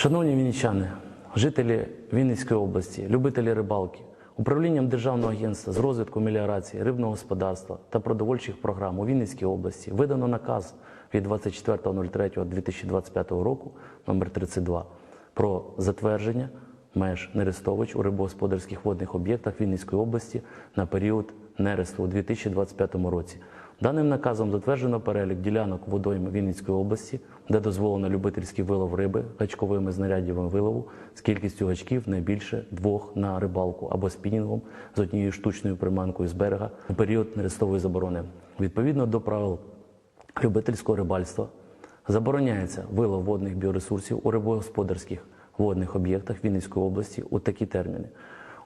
Шановні вінничани, жителі Вінницької області, любителі рибалки, управлінням Державного агентства з розвитку меліорації, рибного господарства та продовольчих програм у Вінницькій області видано наказ від 24.03.2025 року номер 32 про затвердження меж нерестович у рибогосподарських водних об'єктах Вінницької області на період нересту у 2025 році. Даним наказом затверджено перелік ділянок водойми Вінницької області, де дозволено любительський вилов риби гачковими знаряддями вилову з кількістю гачків не більше двох на рибалку або спінінгом з однією штучною приманкою з берега у період нерестової заборони. Відповідно до правил любительського рибальства забороняється вилов водних біоресурсів у рибогосподарських водних об'єктах Вінницької області у такі терміни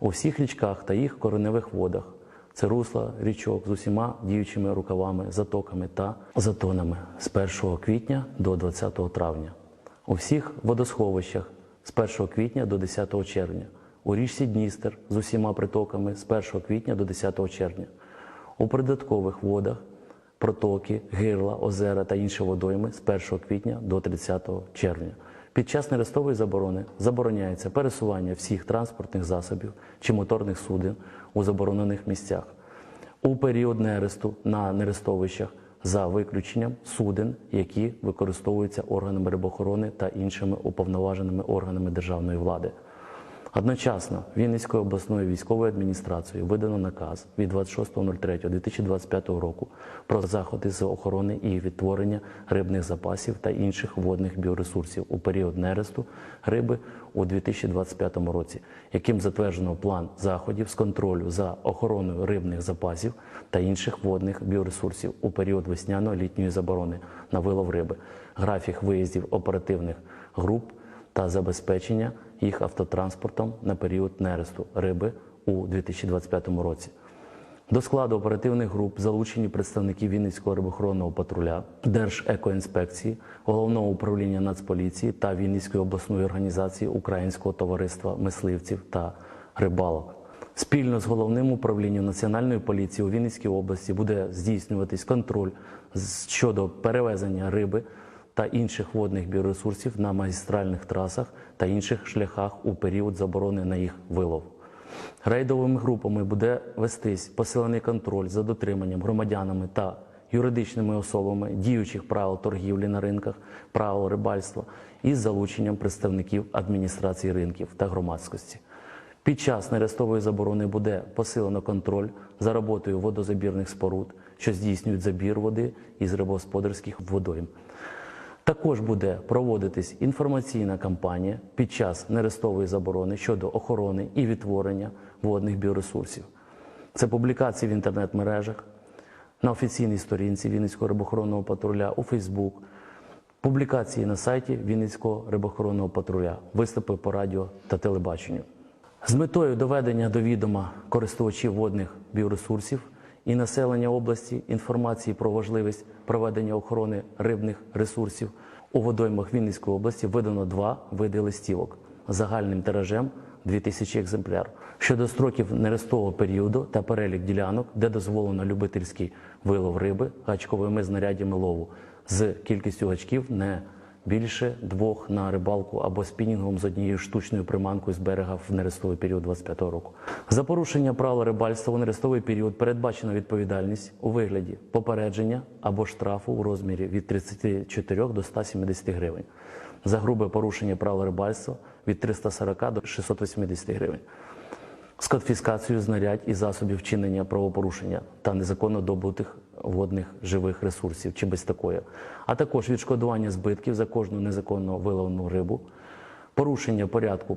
у всіх річках та їх кореневих водах. Це русла річок з усіма діючими рукавами, затоками та затонами з 1 квітня до 20 травня, у всіх водосховищах з 1 квітня до 10 червня, у річці Дністер з усіма притоками з 1 квітня до 10 червня, у придаткових водах протоки, гирла, озера та інші водойми з 1 квітня до 30 червня. Під час нерестової заборони забороняється пересування всіх транспортних засобів чи моторних суден у заборонених місцях у період нересту на нерестовищах за виключенням суден, які використовуються органами рибохорони та іншими уповноваженими органами державної влади. Одночасно Вінницькою обласною військовою адміністрацією видано наказ від 26.03.2025 року про заходи з охорони і відтворення рибних запасів та інших водних біоресурсів у період нересту риби у 2025 році, яким затверджено план заходів з контролю за охороною рибних запасів та інших водних біоресурсів у період весняно-літньої заборони на вилов риби, графік виїздів оперативних груп та забезпечення їх автотранспортом на період нересту риби у 2025 році. До складу оперативних груп залучені представники Вінницького рибохоронного патруля, Держекоінспекції, Головного управління Нацполіції та Вінницької обласної організації Українського товариства мисливців та рибалок. Спільно з головним управлінням Національної поліції у Вінницькій області буде здійснюватись контроль щодо перевезення риби та інших водних біоресурсів на магістральних трасах та інших шляхах у період заборони на їх вилов. Рейдовими групами буде вестись посилений контроль за дотриманням громадянами та юридичними особами діючих правил торгівлі на ринках, правил рибальства із залученням представників адміністрації ринків та громадськості. Під час нерестової заборони буде посилено контроль за роботою водозабірних споруд, що здійснюють забір води із рибогосподарських водойм. Також буде проводитись інформаційна кампанія під час нерестової заборони щодо охорони і відтворення водних біоресурсів. Це публікації в інтернет-мережах, на офіційній сторінці Вінницького рибохоронного патруля у Фейсбук, публікації на сайті Вінницького рибохоронного патруля, виступи по радіо та телебаченню. З метою доведення до відома користувачів водних біоресурсів і населення області інформації про важливість проведення охорони рибних ресурсів. У водоймах Вінницької області видано два види листівок. Загальним тиражем 2000 екземпляр. Щодо строків нерестового періоду та перелік ділянок, де дозволено любительський вилов риби гачковими знаряддями лову. З кількістю гачків не більше двох на рибалку або спінінговим з однією штучною приманкою з берега в нерестовий період 25 року. За порушення правил рибальства у нерестовий період передбачена відповідальність у вигляді попередження або штрафу у розмірі від 34 до 170 гривень. За грубе порушення правил рибальства від 340 до 680 гривень з конфіскацією знарядь і засобів вчинення правопорушення та незаконно добутих водних живих ресурсів чи без такої, а також відшкодування збитків за кожну незаконно виловлену рибу, порушення порядку